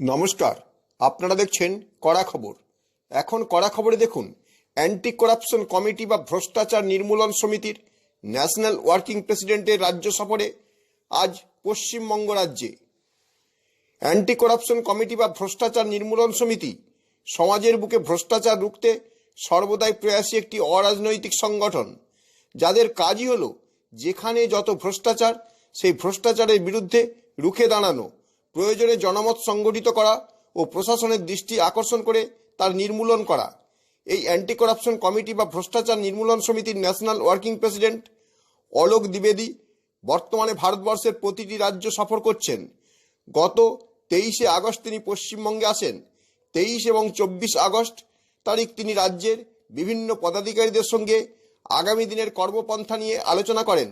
নমস্কার, আপনারা দেখছেন কড়া খবর। এখন কড়া খবরে দেখুন অ্যান্টি করাপশন কমিটি বা ভ্রষ্টাচার নির্মূলন সমিতির ন্যাশনাল ওয়ার্কিং প্রেসিডেন্টের রাজ্য সফরে আজ পশ্চিমবঙ্গ রাজ্যে। অ্যান্টি করাপশন কমিটি বা ভ্রষ্টাচার নির্মূলন সমিতি সমাজের বুকে ভ্রষ্টাচার রুখতে সর্বদাই প্রয়াসী একটি অরাজনৈতিক সংগঠন। যাদের কাজই হলো, যেখানে যত ভ্রষ্টাচার, সেই ভ্রষ্টাচারের বিরুদ্ধে রুখে দাঁড়ানো। প্রয়োজনে জনমত সংগঠিত করা ও প্রশাসনের দৃষ্টি আকর্ষণ করে তার নির্মূলন করা। এই অ্যান্টি করাপশন কমিটি বা ভ্রষ্টাচার নির্মূলন সমিতির ন্যাশনাল ওয়ার্কিং প্রেসিডেন্ট অলোক দ্বিবেদী বর্তমানে ভারতবর্ষের প্রতিটি রাজ্য সফর করছেন। গত তেইশে আগস্ট তিনি পশ্চিমবঙ্গে আসেন। তেইশ এবং চব্বিশ আগস্ট তারিখ তিনি রাজ্যের বিভিন্ন পদাধিকারীদের সঙ্গে আগামী দিনের কর্মপন্থা নিয়ে আলোচনা করেন।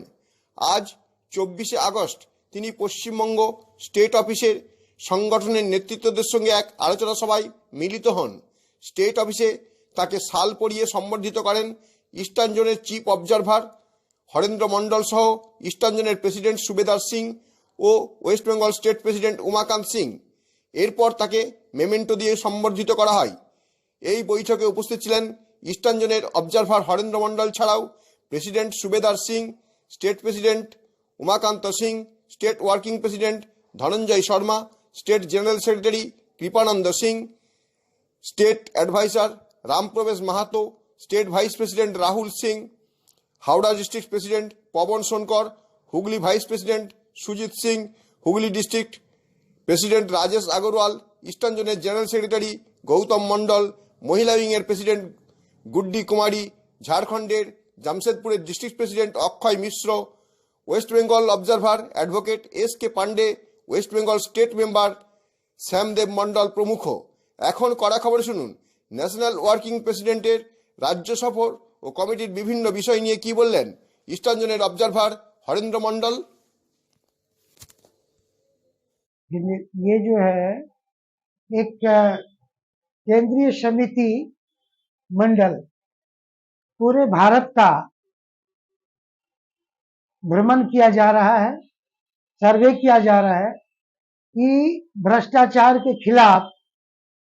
আজ চব্বিশে আগস্ট তিনি পশ্চিমবঙ্গ স্টেট অফিসের সংগঠনের নেতৃত্বদের সঙ্গে এক আলোচনা সভায় মিলিত হন। স্টেট অফিসে তাকে শাল পরিয়ে সম্বর্ধিত করেন ইস্টার্ন জোনের চিফ অবজারভার হরেন্দ্র মণ্ডল সহ ইস্টার্ন জোনের প্রেসিডেন্ট সুবেদার সিং ও west Bengal state president Umakanta Singh. এরপর তাকে মেমেন্টো দিয়ে সম্বর্ধিত করা হয়। এই বৈঠকে উপস্থিত ছিলেন ইস্টার্ন জোনের অবজারভার হরেন্দ্র মণ্ডল ছাড়াও president Subedar Singh, state president Umakanta Singh state working president Dhananjay Sharma, state general secretary Kripananda Singh, state adviser Ramprabesh Mahato, state vice president Rahul Singh, Howrah district president Pawan Sonkar, Hooghly vice president Sujit Singh, Hooghly district president Rajesh Agarwal eastern জোনের general secretary Gautam Mondal, মহিলা উইংয়ের president Guddi Kumari, ঝাড়খণ্ডের জামশেদপুরের district president Akshay Mishra West Bengal observer advocate S K Pandey West Bengal state member Shyamdev Mandal প্রমুখ এখন কড়া খবর শুনুন national working প্রেসিডেন্টের রাজ্য সফর ও কমিটির বিভিন্ন বিষয় নিয়ে কি বললেন ইস্টার্ন জোনের অবজারভার হরেন্দ্র মণ্ডল ये ये जो है एक अ, केंद्रीय समिति मंडल पूरे भारत का भ्रमण किया जा रहा है, सर्वे किया जा रहा है कि भ्रष्टाचार के खिलाफ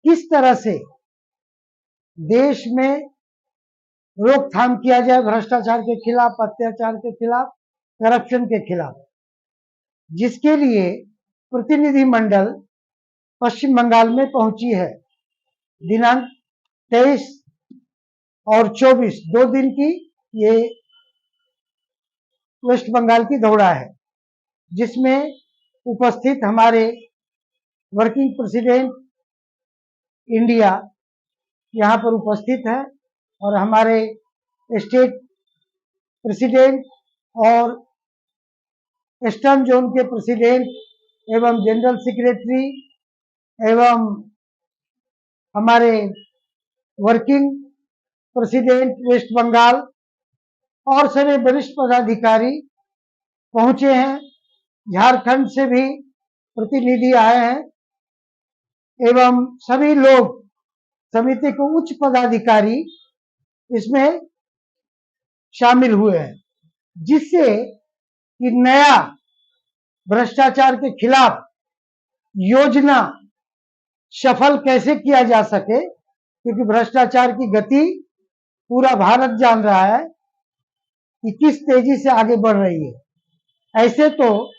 किस तरह से देश में रोकथाम किया जाए, भ्रष्टाचार के खिलाफ, अत्याचार के खिलाफ, करप्शन के खिलाफ। जिसके लिए प्रतिनिधि मंडल पश्चिम बंगाल में पहुँची है, दिनांक 23 और 24 दो दिन की ये वेस्ट बंगाल की दौड़ा है, जिसमें उपस्थित हमारे वर्किंग प्रेसिडेंट इंडिया यहाँ पर उपस्थित है और हमारे स्टेट प्रेसिडेंट और ईस्टर्न जोन के प्रेसिडेंट एवं जनरल सेक्रेटरी एवं हमारे वर्किंग प्रेसिडेंट वेस्ट बंगाल और सभी वरिष्ठ पदाधिकारी पहुँचे हैं। झारखंड से भी प्रतिनिधि आए हैं एवं सभी लोग, समिति के उच्च पदाधिकारी इसमें शामिल हुए हैं, जिससे कि नया भ्रष्टाचार के खिलाफ योजना सफल कैसे किया जा सके, क्योंकि भ्रष्टाचार की गति पूरा भारत जान रहा है। कि किस तेज़ी से आगे बढ़ रही है। ऐसे तो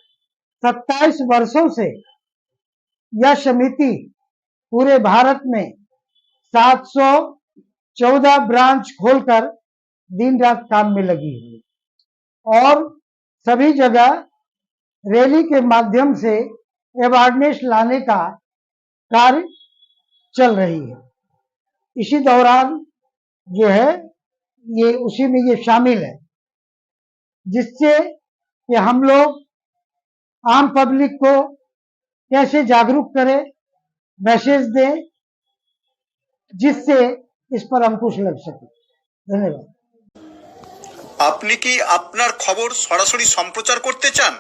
27 वर्षों से यह समिति पूरे भारत में 714 ब्रांच खोलकर दिन रात काम में लगी हुई। और सभी जगह रैली के माध्यम से अवेयरनेस लाने का कार्य चल रही है। इसी दौरान जो है, ये उसी में ये शामिल है। जिससे कि हम लोग आम पब्लिक को कैसे जागरूक करें मैसेज दें जिससे इस पर अंकुश लग सके धन्यवाद আপনি কি আপনার খবর সরাসরি সম্প্রচার করতে চান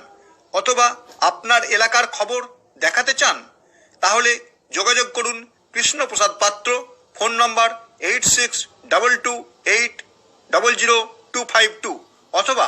অথবা আপনার এলাকার খবর দেখাতে চান তাহলে যোগাযোগ করুন Krishnaprasad Patra phone number eight six double two eight double zero two five two অথবা